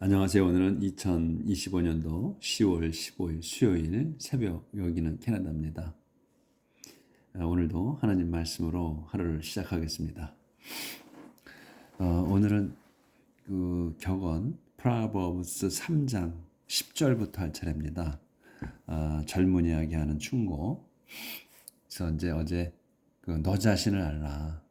안녕하세요. 오늘은 2025년도 10월 15일 수요일 새벽 여기는 캐나다입니다. 아, 오늘도 하나님 말씀으로 하루를 시작하겠습니다. 어, 오늘은 그 격언 프라버브스 3장 10절부터 할 차례입니다. 아, 젊은 이야기 하는 충고. 그래서 이제 어제 그 너 자신을 알라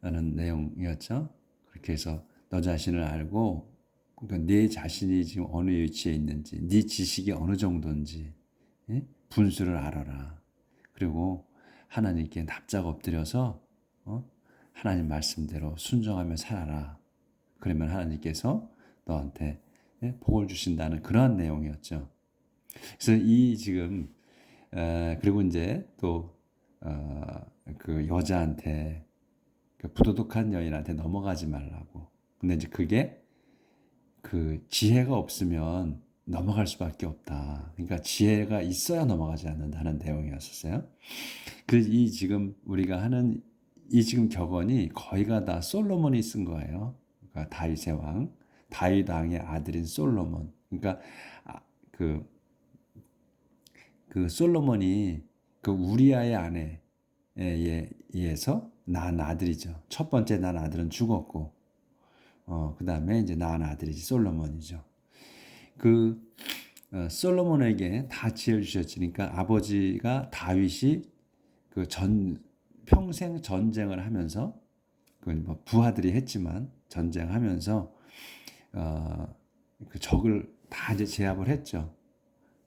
라는 내용이었죠. 그렇게 해서 너 자신을 알고 그러니까 내 자신이 지금 어느 위치에 있는지, 네 지식이 어느 정도인지 예? 분수를 알아라. 그리고 하나님께 납작 엎드려서 어? 하나님 말씀대로 순종하며 살아라. 그러면 하나님께서 너한테 예? 복을 주신다는 그러한 내용이었죠. 그래서 이 지금 에, 그리고 이제 또그 어, 그 여자한테 그 부도덕한 여인한테 넘어가지 말라고. 근데 이제 그게 그 지혜가 없으면 넘어갈 수밖에 없다. 그러니까 지혜가 있어야 넘어가지 않는다는 내용이었었어요. 그 이 지금 우리가 하는 이 지금 격언이 거의가 다 솔로몬이 쓴 거예요. 그러니까 다윗의 왕, 다윗 왕의 아들인 솔로몬. 그러니까 아, 그, 그 솔로몬이 그 우리아의 아내에 의해서 낳은 아들이죠. 첫 번째 낳은 아들은 죽었고 어, 그 다음에 이제 낳은 아들이지 솔로몬이죠. 그 어, 솔로몬에게 다 지혜를 주셨으니까 아버지가 다윗이 그 전 평생 전쟁을 하면서 그뭐 부하들이 했지만 전쟁하면서 어, 그 적을 다 이제 제압을 했죠.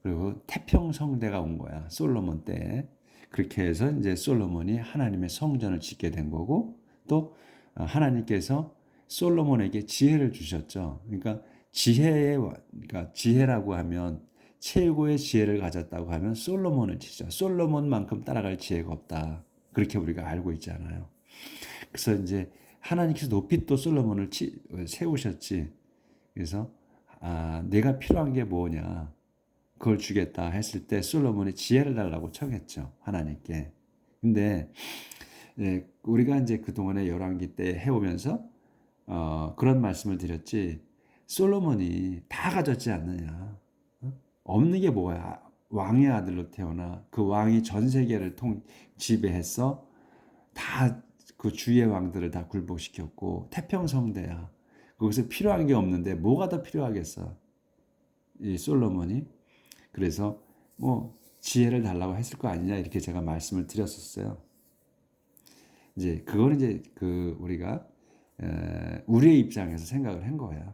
그리고 태평성대가 온 거야 솔로몬 때 그렇게 해서 이제 솔로몬이 하나님의 성전을 짓게 된 거고 또 어, 하나님께서 솔로몬에게 지혜를 주셨죠. 그러니까 지혜의 그러니까 지혜라고 하면 최고의 지혜를 가졌다고 하면 솔로몬을 치죠. 솔로몬만큼 따라갈 지혜가 없다. 그렇게 우리가 알고 있잖아요. 그래서 이제 하나님께서 높이 또 솔로몬을 치, 세우셨지. 그래서 아, 내가 필요한 게 뭐냐? 그걸 주겠다 했을 때 솔로몬이 지혜를 달라고 청했죠. 하나님께. 근데 예, 우리가 이제 그동안에 열왕기 때 해오면서 어, 그런 말씀을 드렸지. 솔로몬이 다 가졌지 않느냐. 어? 없는 게 뭐야? 왕의 아들로 태어나 그 왕이 전 세계를 통 지배했어. 다그 주의 왕들을 다 굴복시켰고 태평성대야. 거기서 필요한 게 없는데 뭐가 더 필요하겠어? 이 솔로몬이 그래서 뭐 지혜를 달라고 했을 거 아니냐 이렇게 제가 말씀을 드렸었어요. 이제 그거는 이제 그 우리가 우리의 입장에서 생각을 한 거예요.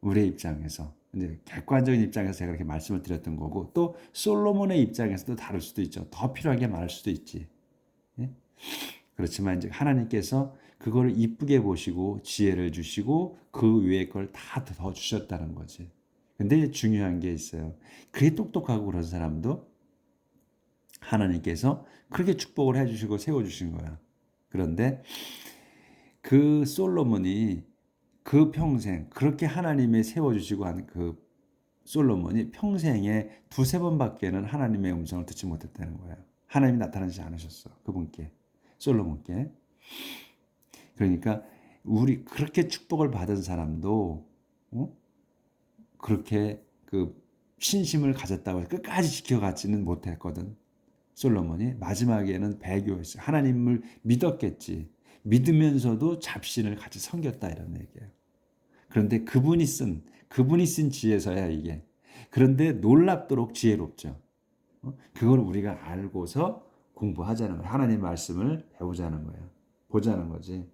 우리의 입장에서. 이제 객관적인 입장에서 제가 그렇게 말씀을 드렸던 거고 또 솔로몬의 입장에서도 다를 수도 있죠. 더 필요한 게 많을 수도 있지. 예? 그렇지만 이제 하나님께서 그거를 이쁘게 보시고 지혜를 주시고 그 외의 걸다 더 주셨다는 거지. 근데 중요한 게 있어요. 그게 똑똑하고 그런 사람도 하나님께서 그렇게 축복을 해주시고 세워주신 거야. 그런데 그 솔로몬이 그 평생 그렇게 하나님이 세워주시고 한 그 솔로몬이 평생에 두세 번밖에는 하나님의 음성을 듣지 못했다는 거예요. 하나님이 나타나지 않으셨어. 그분께. 솔로몬께. 그러니까 우리 그렇게 축복을 받은 사람도 어? 그렇게 그 신심을 가졌다고 끝까지 지켜가지는 못했거든. 솔로몬이 마지막에는 배교했어. 하나님을 믿었겠지. 믿으면서도 잡신을 같이 섬겼다 이런 얘기예요. 그런데 그분이 쓴 그분이 쓴 지혜서야 이게. 그런데 놀랍도록 지혜롭죠. 어? 그걸 우리가 알고서 공부하자는 거예요. 하나님 말씀을 배우자는 거예요. 보자는 거지.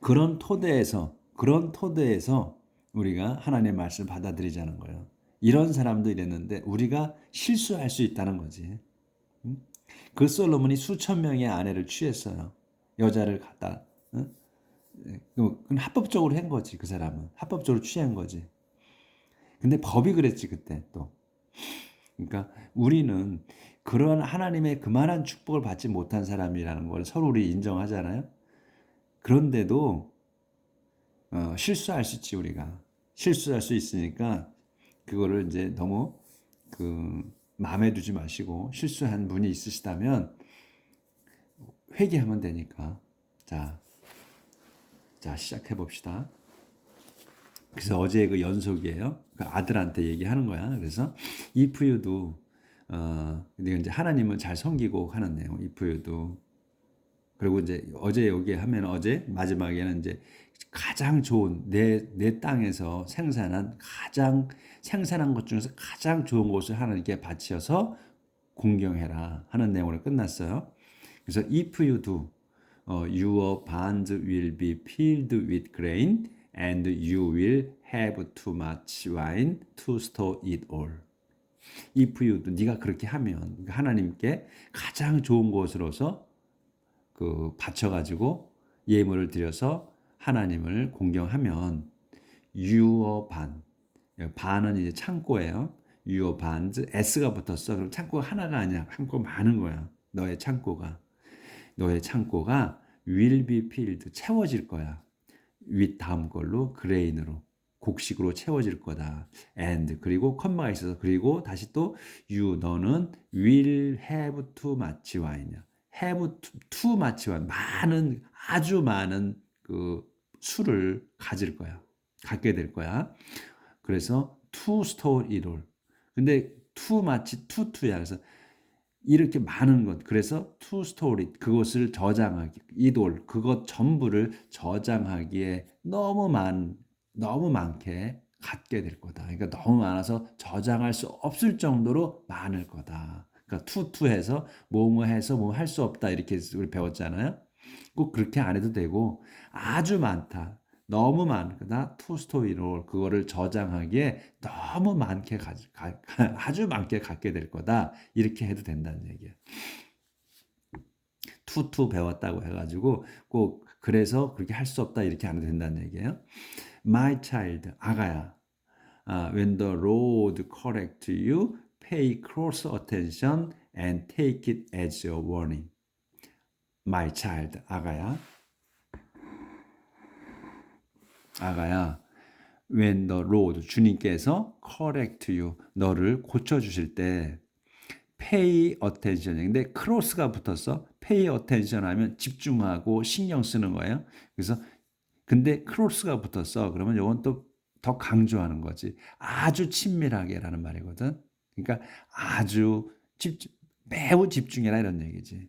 그런 토대에서 그런 토대에서 우리가 하나님의 말씀을 받아들이자는 거예요. 이런 사람도 이랬는데 우리가 실수할 수 있다는 거지. 그 솔로몬이 수천 명의 아내를 취했어요. 여자를 갖다. 응? 그건 합법적으로 한 거지 그 사람은 합법적으로 취한 거지. 근데 법이 그랬지 그때 또. 그러니까 우리는 그런 하나님의 그만한 축복을 받지 못한 사람이라는 걸 서로 우리 인정하잖아요. 그런데도 어, 실수할 수 있지 우리가 실수할 수 있으니까 그거를 이제 너무 그 마음에 두지 마시고 실수한 분이 있으시다면 회개하면 되니까 자, 자 시작해 봅시다. 그래서 어제 그 연속이에요. 그 아들한테 얘기하는 거야. 그래서 if you도 어 이제 하나님은 잘 섬기고 하는 내용. if you도 그리고 이제 어제 여기 하면 어제 마지막에는 이제 가장 좋은 내 내 땅에서 생산한 가장 생산한 것 중에서 가장 좋은 것을 하나님께 바치어서 공경해라 하는 내용으로 끝났어요. 그래서 if you do, 어, your barns will be filled with grain and you will have too much wine to store it all. if you do, 네가 그렇게 하면 하나님께 가장 좋은 것으로서 그 바쳐 가지고 예물을 드려서 하나님을 공경하면 유어 반 반은 이제 창고예요. 유어 반즈 s가 붙었어. 그럼 창고가 하나가 아니야. 창고 많은 거야. 너의 창고가 너의 창고가 will be filled 채워질 거야. 윗 다음 걸로 그레인으로 곡식으로 채워질 거다. and 그리고 컴마가 있어서 그리고 다시 또 you 너는 will have to match wine이야. have to match wine 많은 아주 많은 그 술을 가질 거야. 갖게 될 거야. 그래서 store it all. 근데 match to to야. 그래서 이렇게 많은 것 그래서 store it 그것을 저장하기 이돌 그것 전부를 저장하기에 너무 많 너무 많게 갖게 될 거다. 그러니까 너무 많아서 저장할 수 없을 정도로 많을 거다. 그러니까 투투해서 뭐뭐 해서 뭐 할 수 없다 이렇게 우리 배웠잖아요. 꼭 그렇게 안 해도 되고 아주 많다. 너무 많거나 투스토리로 그거를 저장하기에 너무 많게 가, 가, 아주 많게 갖게 될 거다 이렇게 해도 된다는 얘기예요. 투투 배웠다고 해가지고 꼭 그래서 그렇게 할 수 없다 이렇게 안 해도 된다는 얘기예요. My child 아가야, uh, when the road correct you, pay close attention and take it as a warning. My child 아가야. 아가야, when the Lord 주님께서 correct you 너를 고쳐 주실 때 pay attention. 근데 크로스가 붙어서 pay attention 하면 집중하고 신경 쓰는 거예요. 그래서 근데 크로스가 붙었어. 그러면 이건 또 더 강조하는 거지. 아주 친밀하게라는 말이거든. 그러니까 아주 집중, 매우 집중해라 이런 얘기지.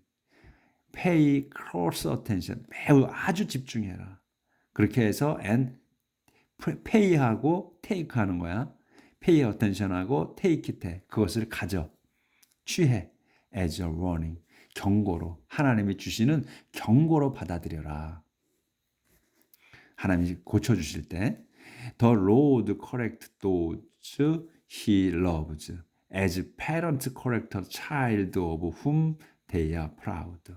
pay close attention. 매우 아주 집중해라. 그렇게 해서 and pay하고 take 하는 거야. attention하고 take it 해. 그것을 가져. 취해. as a warning. 경고로. 하나님이 주시는 경고로 받아들여라. 하나님이 고쳐 주실 때. The Lord correct those he loves. As parents correct child of whom they are proud.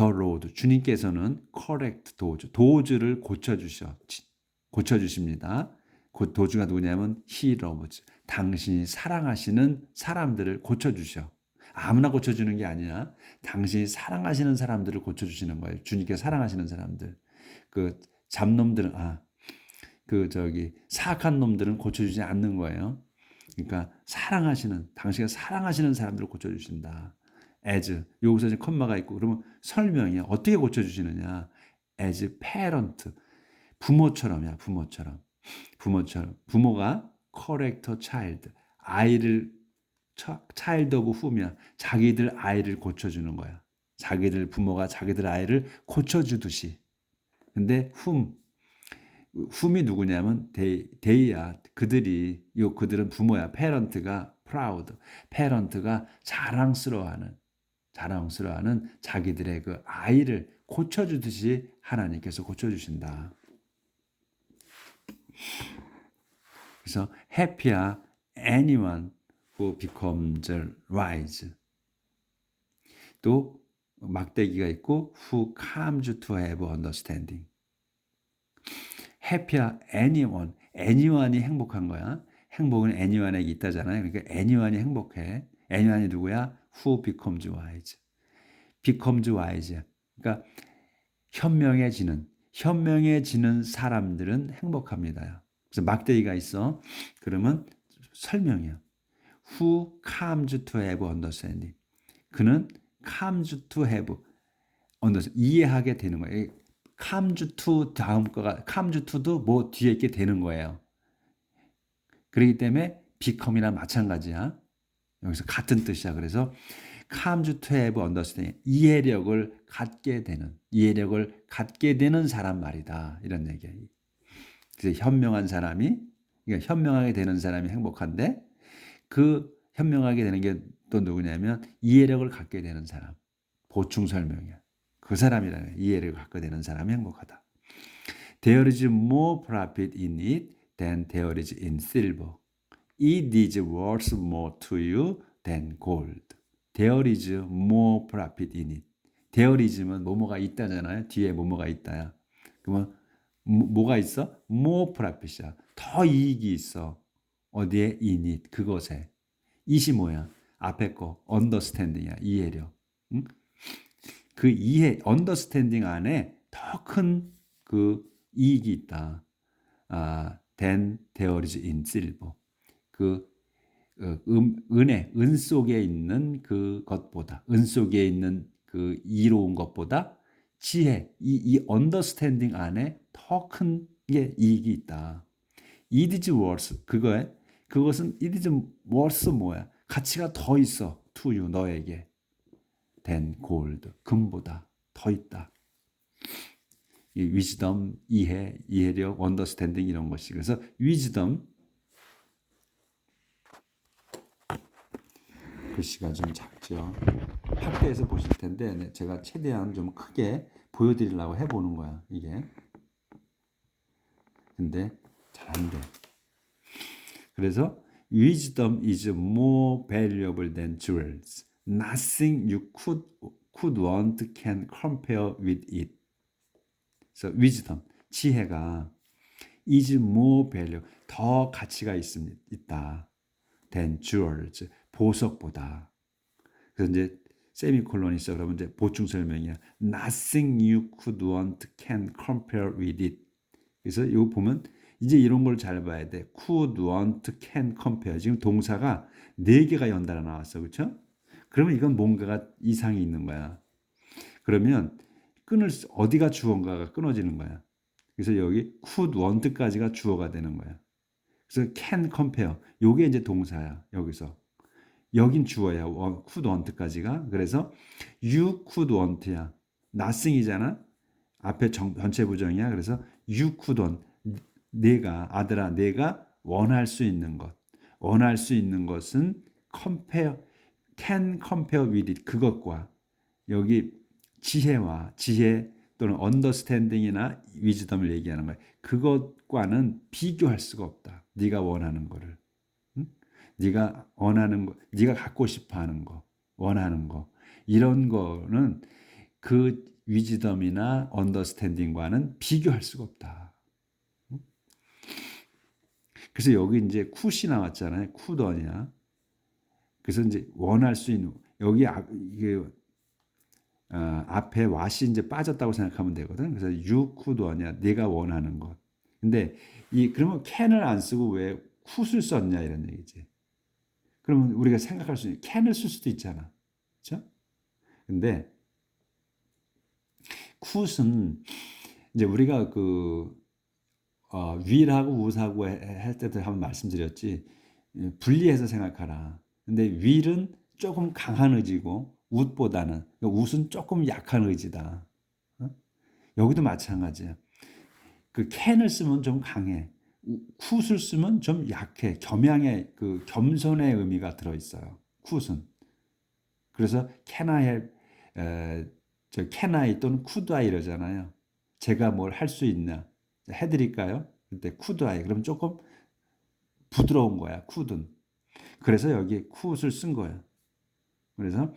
The Lord 주님께서는 correct 도주 도주를 고쳐 주셔 고쳐 주십니다. 그 도주가 누구냐면 he loves 당신이 사랑하시는 사람들을 고쳐 주셔. 아무나 고쳐 주는 게 아니야. 당신이 사랑하시는 사람들을 고쳐 주시는 거예요. 주님께 사랑하시는 사람들. 그 잡놈들은 아 그 저기 사악한 놈들은 고쳐 주지 않는 거예요. 그러니까 사랑하시는 당신가 사랑하시는 사람들을 고쳐 주신다. As. 여기서 이제 컴마가 있고 그러면 설명이 어떻게 고쳐 주시느냐? as parent. 부모처럼이야 부모처럼. 부모처럼. 부모가 correct child. 아이를 child of whom이야. 자기들 아이를 고쳐 주는 거야. 자기들 부모가 자기들 아이를 고쳐 주듯이. 근데 whom? 훔이 누구냐면 they, they야. 그들이 요 그들은 부모야. 페런트가 proud. 페런트가 자랑스러워하는 자랑스러워하는 자기들의 그 아이를 고쳐주듯이 하나님께서 고쳐주신다. 그래서 happy야 anyone who becomes wise 또 막대기가 있고 who comes to have understanding 해피야 anyone. anyone이 행복한 거야. 행복은 anyone에게 있다잖아요. 그러니까 anyone이 행복해. anyone이 누구야? Who becomes wise. becomes wise. 그러니까 현명해지는 현명해지는 사람들은 행복합니다. 그래서 막대기가 있어. 그러면 설명이야. Who comes to have understanding. 그는 comes to have understanding. 이해하게 되는 거예요. comes to 다음 거가 comes to도 뭐 뒤에 있게 되는 거예요. 그렇기 때문에 become이나 마찬가지야. 여기서 같은 뜻이야. 그래서 comes to have understanding 이해력을 갖게 되는 이해력을 갖게 되는 사람 말이다. 이런 얘기야. 그래서 현명한 사람이 그러니까 현명하게 되는 사람이 행복한데 그 현명하게 되는 게 또 누구냐면 이해력을 갖게 되는 사람. 보충 설명이야. 그 사람이라는 이해력을 갖게 되는 사람이 행복하다. There is more profit in it than there is in silver. It is worth more to you than gold. There is more profit in it. There is면 뭐뭐가 있다잖아요. 뒤에 뭐뭐가 있다야. 그러면 뭐- 뭐가 있어? more profit이야. 더 이익이 있어. 어디에? in it. 그것에. it이 뭐야? 앞에 거 understanding이야. 이해력. 응? 그 이해 understanding 안에 더 큰 그 이익이 있다. 아, than there is in silver. 그 어, 음, 은혜, 은 속에 있는 그 것보다, 은 속에 있는 그 이로운 것보다 지혜, 이, 이 understanding 안에 더 큰 게 이익이 있다. It is worth, 그거에, 그것은 it is worth 뭐야? 가치가 더 있어, to you, 너에게. than gold, 금보다 더 있다. 이 wisdom, 이해, 이해력, understanding 이런 것이. 그래서 wisdom, 글씨가 좀 작죠. 학교에서 보실 텐데 네, 제가 최대한 좀 크게 보여드리려고 해보는 거야 이게. 근데 잘 안 돼. 그래서 wisdom is more valuable than jewels. Nothing you could could want can compare with it. 그래서 wisdom 지혜가 is more value 더 가치가 있습니다. 있다. than jewels 보석보다. 그래서 이제 세미콜론이 있어 그러면 이제 보충 설명이야. Nothing you could want can compare with it. 그래서 이거 보면 이제 이런 걸 잘 봐야 돼. could want can compare. 지금 동사가 네 개가 연달아 나왔어. 그렇죠? 그러면 이건 뭔가가 이상이 있는 거야. 그러면 끊을 수, 어디가 주어인가가 끊어지는 거야. 그래서 여기 could want까지가 주어가 되는 거야. 그래서 can compare. 요게 이제 동사야. 여기서. 여긴 주어야. 원- could want까지가. 그래서 you could want야. nothing이잖아. 앞에 정, 전체 부정이야. 그래서 you could want. 내가 아들아 내가 원할 수 있는 것. 원할 수 있는 것은 compare can compare with it 그것과 여기 지혜와 지혜 또는 understanding이나 wisdom을 얘기하는 거야. 그것과는 비교할 수가 없다. 네가 원하는 거를. 응? 네가 원하는 거, 네가 갖고 싶어 하는 거, 원하는 거. 이런 거는 그 위즈덤이나 언더스탠딩과는 비교할 수가 없다. 응? 그래서 여기 이제 굿이 나왔잖아요. 굿언이야. 그래서 이제 원할 수 있는 여기 앞, 이게 어, 앞에 왓이 이제 빠졌다고 생각하면 되거든. 그래서 원이야. 내가 원하는 것. 근데 이 그러면 can을 안 쓰고 왜 could을 썼냐 이런 얘기지. 그러면 우리가 생각할 수 있는 can을 쓸 수도 있잖아. 그렇죠? 근데 could은 이제 우리가 그 어, will하고 would하고 해- 할 때도 한번 말씀드렸지. 예, 분리해서 생각하라. 근데 will은 조금 강한 의지고 would보다는 그러니까 would은 조금 약한 의지다. 어? 여기도 마찬가지야. 그 can을 쓰면 좀 강해. Could을 쓰면 좀 약해. 겸양의 그 겸손의 의미가 들어 있어요. could은. 그래서 can I have 에, 저 can I 또는 could I 이러잖아요. 제가 뭘 할 수 있나? 해 드릴까요? 그때 could I 그럼 조금 부드러운 거야. could은. 그래서 여기 could을 쓴 거야. 그래서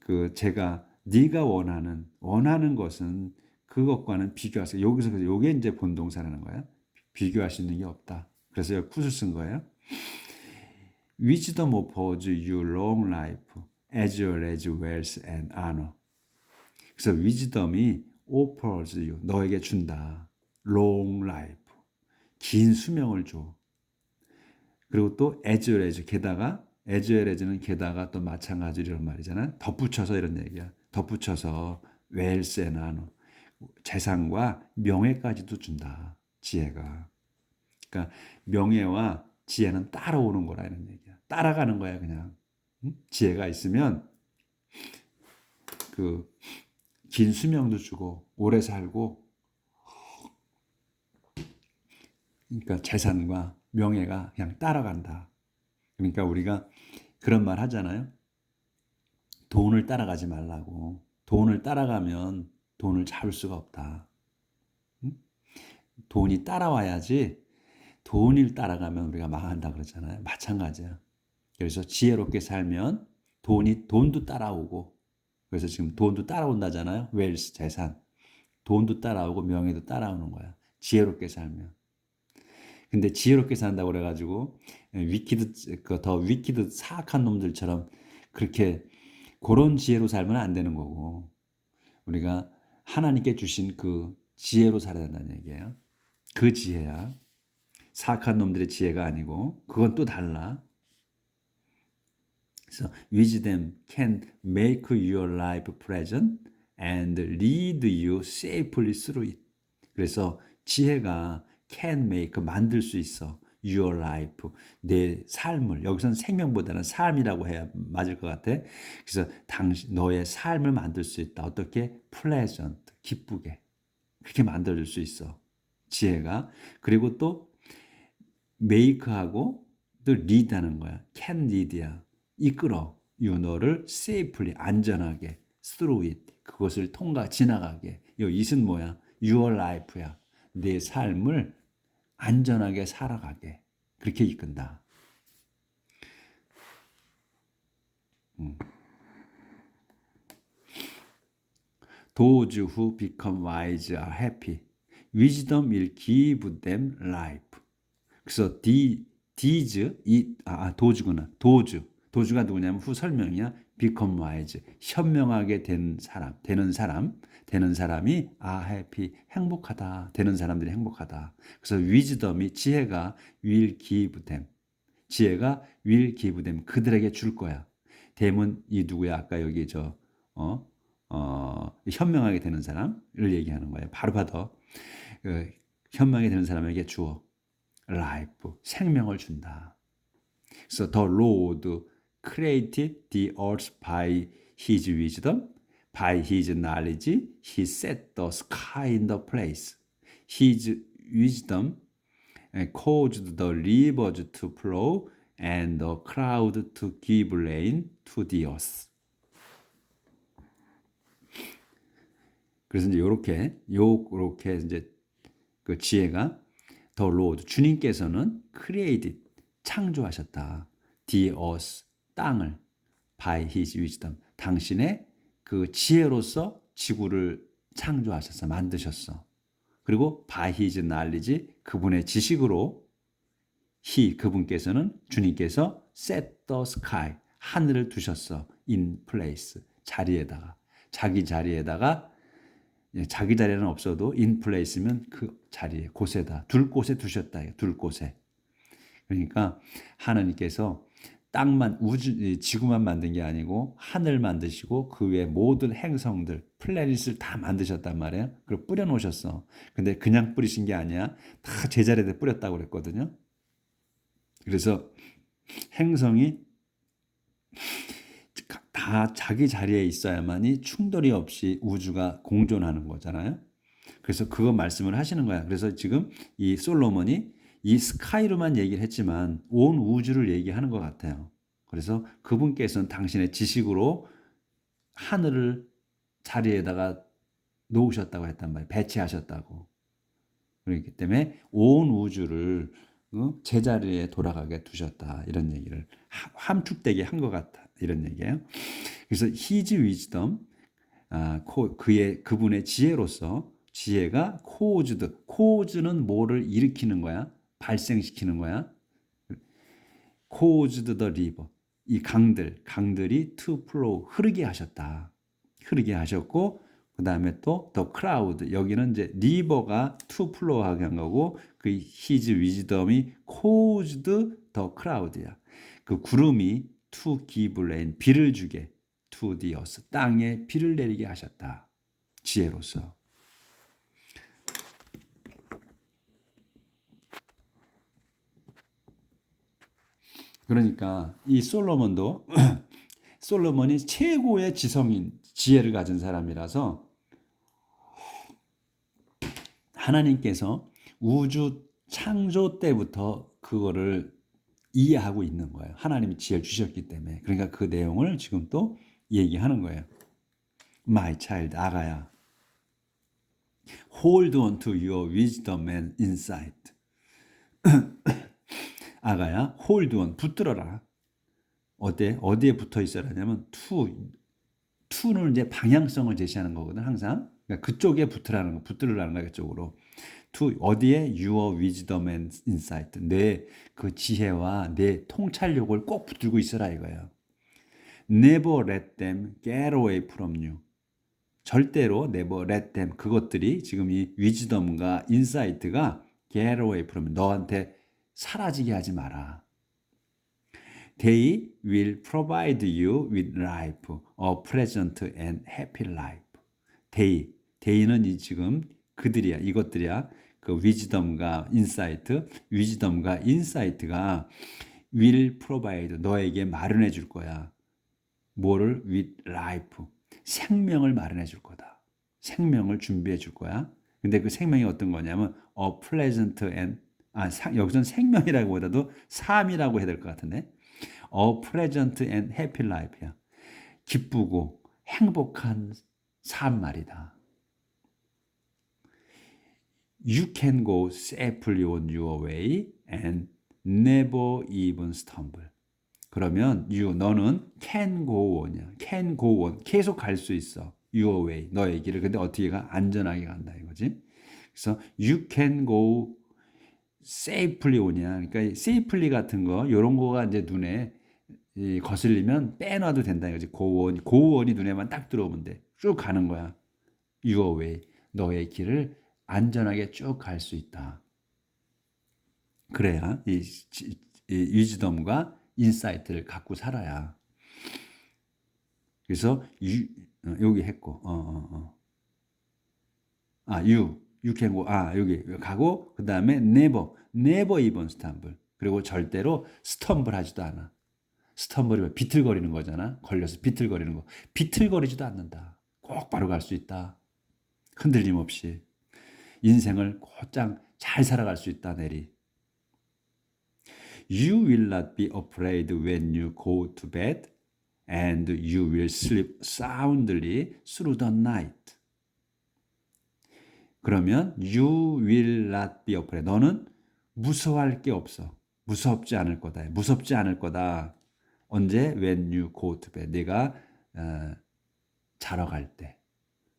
그 제가 네가 원하는 원하는 것은 그것과는 수 여기서 요게 이제 본동사라는 거야. 비교할 수 있는 게 없다. 그래서 여기 could을 쓴 거예요. Wisdom offers you long life as well as wealth and honor. 그래서 wisdom이 offers you 너에게 준다. long life 긴 수명을 줘. 그리고 또 as well as 게다가 as well as는 게다가 또 마찬가지로 이런 말이잖아. 덧붙여서 이런 얘기야. 덧붙여서 wealth and honor 재산과 명예까지도 준다. 지혜가. 그러니까 명예와 지혜는 따라오는 거라 이런 얘기야. 따라가는 거야 그냥. 응? 지혜가 있으면 그 긴 수명도 주고 오래 살고 그러니까 재산과 명예가 그냥 따라간다. 그러니까 우리가 그런 말 하잖아요. 돈을 따라가지 말라고. 돈을 따라가면 돈을 잡을 수가 없다. 응? 돈이 따라와야지 돈을 따라가면 우리가 망한다 그러잖아요. 마찬가지야. 그래서 지혜롭게 살면 돈이 돈도 따라오고 그래서 지금 돈도 따라온다잖아요. 웰스 재산. 돈도 따라오고 명예도 따라오는 거야. 지혜롭게 살면. 근데 지혜롭게 산다고 그래 가지고 위키드 그더 위키드 사악한 놈들처럼 그렇게 그런 지혜로 살면 안 되는 거고 우리가 하나님께 주신 그 지혜로 살아야 된다는 얘기예요. 그 지혜야. 사악한 놈들의 지혜가 아니고 그건 또 달라. 그래서 wisdom can make your life pleasant and lead you safely through it. 그래서 지혜가 can make 만들 수 있어. your life 내 삶을 여기서는 생명보다는 삶이라고 해야 맞을 것 같아. 그래서 당신 너의 삶을 만들 수 있다. 어떻게 pleasant 기쁘게 그렇게 만들어줄 수 있어. 지혜가 그리고 또 make하고 또 lead하는 거야. can lead야. 이끌어 유 너를 safely 안전하게 it 그것을 통과 지나가게 요 it은 뭐야 your life야 내 삶을 안전하게 살아가게 그렇게 이끈다. 음. Those who become wise are happy. Wisdom will give them life. 그래서 디, these 이 아, 아 도주구나. 도주. 도주가 누구냐면 후 설명이야. become wise. 현명하게 된 사람, 되는 사람, 되는 사람이 아 happy 행복하다. 되는 사람들이 행복하다. 그래서 wisdom이 지혜가 will give them. 지혜가 will give them 그들에게 줄 거야. 댐은 이 누구야? 아까 여기 저 어, 어, 현명하게 되는 사람을 얘기하는 거예요. 바로 받아. 그, 현명하게 되는 사람에게 주어. life, 생명을 준다. 그래서 the Lord created the earth by his wisdom, by his knowledge, he set the sky in the place. His wisdom caused the rivers to flow and the cloud to give rain to the earth. 그래서 이제 요렇게 요렇게 이제 그 지혜가 더 로드 주님께서는 created 창조하셨다. the 땅을 by his wisdom 당신의 그 지혜로서 지구를 창조하셨어 만드셨어. 그리고 by his knowledge 그분의 지식으로 he 그분께서는 주님께서 set the 하늘을 두셨어 in place 자리에다가 자기 자리에다가 예, 자기 자리는 없어도 in place면 그 자리에 곳에다 둘 곳에 두셨다 둘 곳에 그러니까 하나님께서 땅만 우주 지구만 만든 게 아니고 하늘 만드시고 그 외 모든 행성들 플래닛을 다 만드셨단 말이에요. 그걸 뿌려 놓으셨어. 근데 그냥 뿌리신 게 아니야. 다 제자리에 뿌렸다고 그랬거든요. 그래서 행성이 다 자기 자리에 있어야만이 충돌이 없이 우주가 공존하는 거잖아요. 그래서 그거 말씀을 하시는 거야. 그래서 지금 이 솔로몬이 이 스카이로만 얘기를 했지만 온 우주를 얘기하는 것 같아요. 그래서 그분께서는 당신의 지식으로 하늘을 자리에다가 놓으셨다고 했단 말이에요. 배치하셨다고. 그렇기 때문에 온 우주를 어, 제자리에 돌아가게 두셨다. 이런 얘기를 함축되게 한 것 같다. 이런 얘기예요. 그래서 his wisdom, 아, 그의 그분의 지혜로서 지혜가 코즈드, 코즈는 뭐를 일으키는 거야? 발생시키는 거야. caused. 이 강들, 강들이 to flow, 흐르게 하셨다. 흐르게 하셨고, 그 다음에 또 the cloud, 여기는 이제 river가 to flow하게 한 거고, 그 his wisdom이 caused the cloud야. 그 구름이 to give rain 비를 주게 to the earth 땅에 비를 내리게 하셨다. 지혜로서 그러니까 이 솔로몬도 솔로몬이 최고의 지성인 지혜를 가진 사람이라서 하나님께서 우주 창조 때부터 그거를 이해하고 있는 거예요. 하나님이 지혜를 주셨기 때문에. 그러니까 그 내용을 지금 또 얘기하는 거예요. My child, 아가야. Hold on to your wisdom and insight. 아가야, hold on, 붙들어라. 어때? 어디에 붙어 있어라냐면 to, to는 이제 방향성을 제시하는 거거든, 항상. 그러니까 그쪽에 붙으라는 거, 붙들으라는 거야, 그쪽으로. To 어디에 your wisdom and insight 내 그 지혜와 내 통찰력을 꼭 붙들고 있어라 이거예요. Never let them get away from you. 절대로 never let them 그것들이 지금 이 wisdom과 insight가 get away from you. 너한테 사라지게 하지 마라. They will provide you with life, a pleasant and happy life. They, they는 이 지금 그들이야, 이것들이야. 그 위즈덤과 인사이트, 위즈덤과 인사이트가 will provide 너에게 마련해 줄 거야. 뭐를 with life 생명을 마련해 줄 거다. 생명을 준비해 줄 거야. 근데 그 생명이 어떤 거냐면 a pleasant and 아 여기서는 생명이라고보다도 삶이라고 해야 될 것 같은데 a pleasant and happy life야. 기쁘고 행복한 삶 말이다. You can go safely on your way and never even stumble. 그러면 you 너는 can go on이야. can go on. 계속 갈 수 있어. your way. 너의 길을. 근데 어떻게 가? 안전하게 간다 이거지. 그래서 you can go safely on이야. 그러니까 safely 같은 거 요런 거가 이제 눈에 거슬리면 빼놔도 된다 이거지. go on이 눈에만 딱 들어오면 돼. 쭉 가는 거야. your way. 너의 길을 안전하게 쭉 갈 수 있다. 그래야 이, 이, 이 위즈덤과 인사이트를 갖고 살아야. 그래서 유, 어, 여기 했고, 어, 어, 어. 아, can go, 아, 여기 가고, 그 다음에 never, never even stumble. 그리고 절대로 스텀블 하지도 않아. 스텀블이면 비틀거리는 거잖아. 걸려서 비틀거리는 거. 비틀거리지도 않는다. 꼭 바로 갈 수 있다. 흔들림 없이. 인생을 곧장 잘 살아갈 수 있다, 내리. You will not be afraid when you go to bed, and you will sleep soundly through the night. 그러면 you will not be afraid. 너는 무서워할 게 없어. 무섭지 않을 거다. 무섭지 않을 거다. 언제? When you go to bed. 내가 어, 자러 갈 때.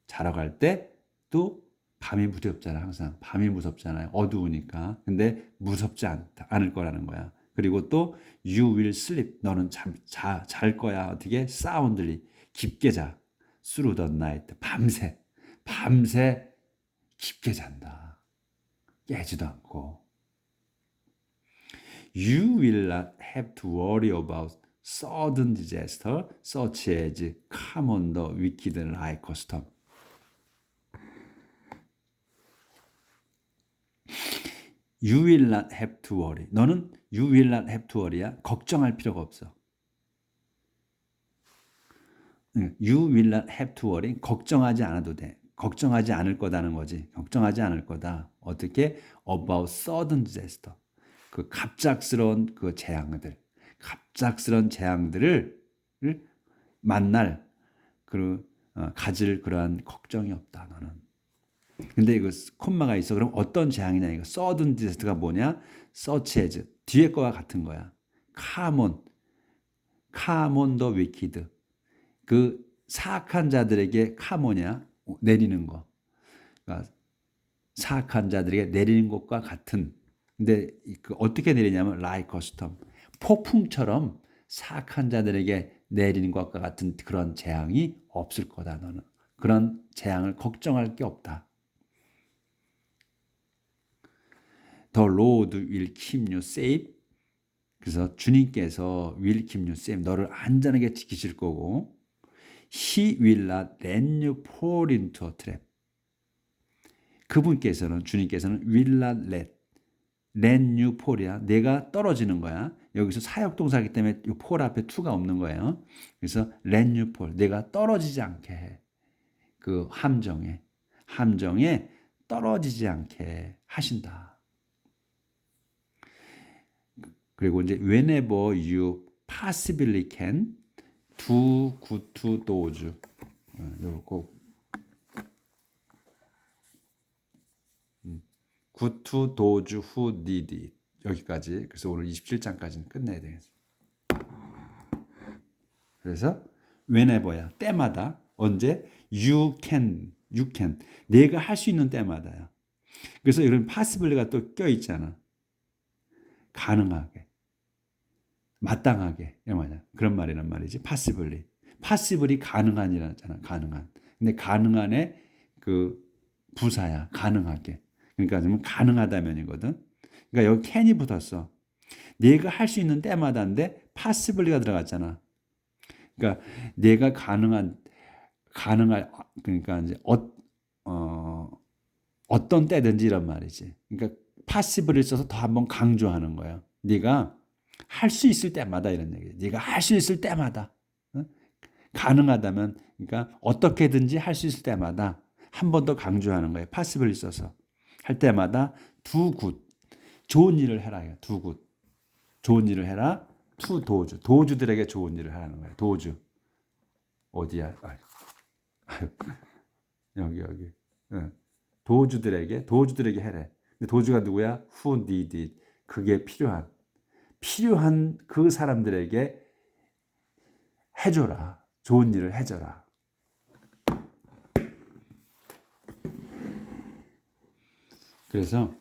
자러 갈 때 또 밤이 무섭잖아, 항상. 밤이 무섭잖아요. 어두우니까. 근데 무섭지 않다, 않을 거라는 거야. 그리고 또 you will sleep. 너는 잠, 자, 잘 거야. 어떻게? soundly. 깊게 자. through the night. 밤새. 밤새 깊게 잔다. 깨지도 않고. You will not have to worry about sudden disaster such as come on the wicked like a You will not have to worry. 너는 you will not have to worry야. 걱정할 필요가 없어. You will not have to worry. 걱정하지 않아도 돼. 걱정하지 않을 거다는 거지. 걱정하지 않을 거다. 어떻게? About sudden disaster. 그 갑작스러운 그 재앙들. 갑작스러운 재앙들을 만날 그 어, 가질 그러한 걱정이 없다. 너는. 근데 이거 콤마가 있어. 그럼 어떤 재앙이냐 이거. sudden disaster가 뭐냐? as 뒤에 거와 같은 거야. come on the wicked. 그 사악한 자들에게 on이야. 내리는 거. 그러니까 사악한 자들에게 내리는 것과 같은. 근데 그 어떻게 내리냐면 a storm. 폭풍처럼 사악한 자들에게 내리는 것과 같은 그런 재앙이 없을 거다 너는. 그런 재앙을 걱정할 게 없다. The Lord will keep you safe. 그래서 주님께서 will keep you safe. 너를 안전하게 지키실 거고 He will not let you fall into a trap. 그분께서는 주님께서는 will not let let you fall이야. 내가 떨어지는 거야. 여기서 사역 동사기 때문에 이폴 앞에 to가 없는 거예요. 그래서 let you fall. 내가 떨어지지 않게 해. 그 함정에 함정에 떨어지지 않게 하신다. 그리고 이제 whenever you possibly can do good to those. 어, 요거 꼭 음, good to those who need it. 여기까지. 그래서 오늘 27장까지는 끝내야 되겠습니다. 그래서 whenever야. 때마다 언제 you can you can 내가 할 수 있는 때마다야. 그래서 이런 possibly가 또 껴 있잖아. 가능하게. 마땅하게. 그런 말이란 말이지. possibly. possibly 가능한이라잖아. 가능한. 근데 가능한의 그 부사야. 가능하게. 그러니까 좀 가능하다면이거든. 그러니까 여기 can이 붙었어. 내가 할 수 있는 때마다인데 possibly가 들어갔잖아. 그러니까 내가 가능한 가능할 그러니까 이제 어, 어 어떤 때든지 이런 말이지. 그러니까 passible을 써서 더 한번 강조하는 거야. 네가 할 수 있을 때마다 이런 얘기. 네가 할 수 있을 때마다 어? 가능하다면 그러니까 어떻게든지 할 수 있을 때마다 한 번 더 강조하는 거예요. passible을 써서 할 때마다 do good 좋은 일을 해라. do good 좋은 일을 해라. to 도주 도주들에게 좋은 일을 하는 거예요. 도주 어디야? 아유. 여기 여기 예. 도주들에게 도주들에게 해래. 도주가 누구야? Who need it. 그게 필요한 필요한 그 사람들에게 해줘라. 좋은 일을 해줘라. 그래서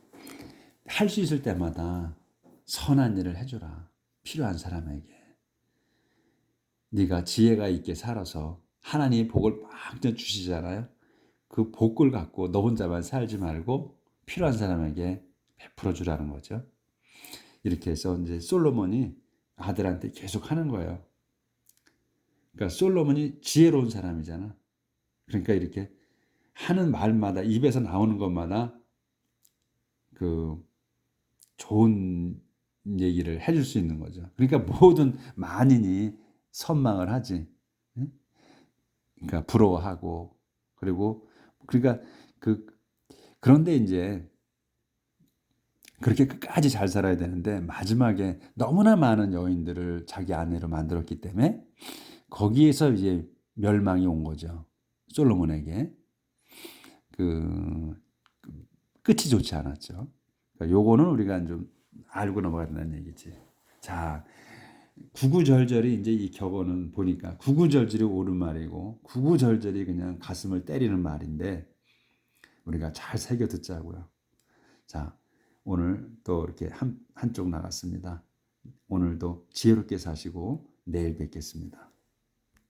할 수 있을 때마다 선한 일을 해줘라. 필요한 사람에게. 네가 지혜가 있게 살아서 하나님의 복을 막 주시잖아요. 그 복을 갖고 너 혼자만 살지 말고 필요한 사람에게 베풀어 주라는 거죠. 이렇게 해서 이제 솔로몬이 아들한테 계속 하는 거예요. 그러니까 솔로몬이 지혜로운 사람이잖아. 그러니까 이렇게 하는 말마다 입에서 나오는 것마다 그 좋은 얘기를 해줄 수 있는 거죠. 그러니까 모든 만인이 선망을 하지. 그러니까 부러워하고 그리고 그러니까 그 그런데 이제 그렇게 끝까지 잘 살아야 되는데 마지막에 너무나 많은 여인들을 자기 아내로 만들었기 때문에 거기에서 이제 멸망이 온 거죠. 솔로몬에게 그 끝이 좋지 않았죠. 그러니까 요거는 우리가 좀 알고 넘어가야 된다는 얘기지. 자, 구구절절이 이제 이 격언은 보니까 구구절절이 옳은 말이고 구구절절이 그냥 가슴을 때리는 말인데 우리가 잘 새겨 듣자고요. 자, 오늘 또 이렇게 한, 한쪽 나갔습니다. 오늘도 지혜롭게 사시고 내일 뵙겠습니다.